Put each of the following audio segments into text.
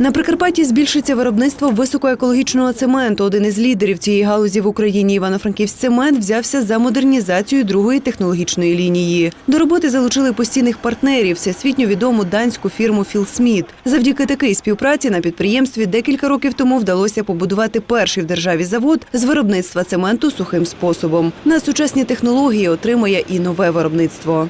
На Прикарпатті збільшиться виробництво високоекологічного цементу. Один із лідерів цієї галузі в Україні Івано-Франківськ цемент взявся за модернізацію другої технологічної лінії. До роботи залучили постійних партнерів, всесвітньо відому данську фірму Філсміт. Завдяки такій співпраці на підприємстві декілька років тому вдалося побудувати перший в державі завод з виробництва цементу сухим способом. На сучасні технології отримує і нове виробництво.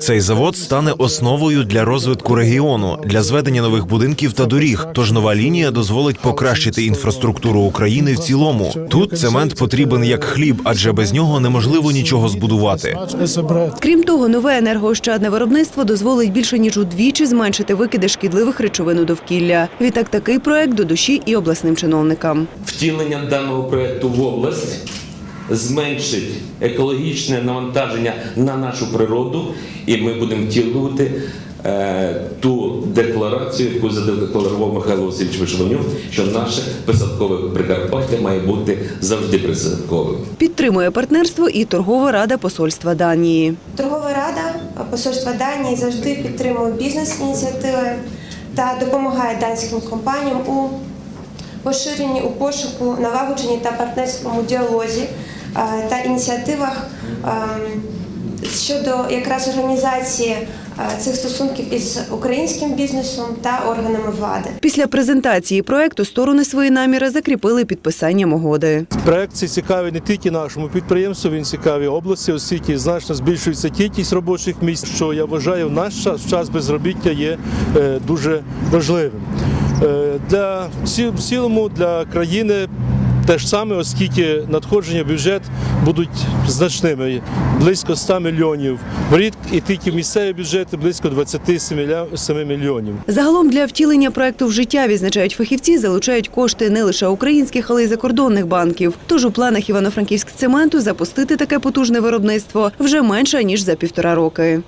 Цей завод стане основою для розвитку регіону, для зведення нових будинків та доріг. Тож нова лінія дозволить покращити інфраструктуру України в цілому. Тут цемент потрібен як хліб, адже без нього неможливо нічого збудувати. Крім того, нове енергоощадне виробництво дозволить більше ніж удвічі зменшити викиди шкідливих речовин у довкілля. Відтак такий проект до душі і обласним чиновникам. Втілення даного проекту в область зменшить екологічне навантаження на нашу природу, і ми будемо втілювати ту декларацію, яку задекларував Михайло Васильович Вишванюк, що наше посадкове Прикарпаття має бути завжди присадковим. Підтримує партнерство і торгова рада посольства Данії. Торгова рада посольства Данії завжди підтримує бізнес-ініціативи та допомагає данським компаніям у поширенні, у пошуку, налагодженні та партнерському діалозі е, та ініціативах ем, щодо якраз організації е, цих стосунків із українським бізнесом та органами влади. Після презентації проекту сторони свої наміри закріпили підписанням угоди. Проект цей цікавий не тільки нашому підприємству, він цікавий області, оскільки значно збільшується кількість робочих місць, що я вважаю в наш час, в час безробіття є е, дуже важливим. Е, Для в цілому для країни те ж саме, оскільки надходження в бюджет будуть значними близько 100 мільйонів. В рік і тільки місцеві бюджети близько 27 мілья- 7 мільйонів. Загалом для втілення проекту в життя відзначають фахівці, залучають кошти не лише українських, але й закордонних банків. Тож у планах Івано-Франківськ цементу запустити таке потужне виробництво вже менше ніж за півтора роки.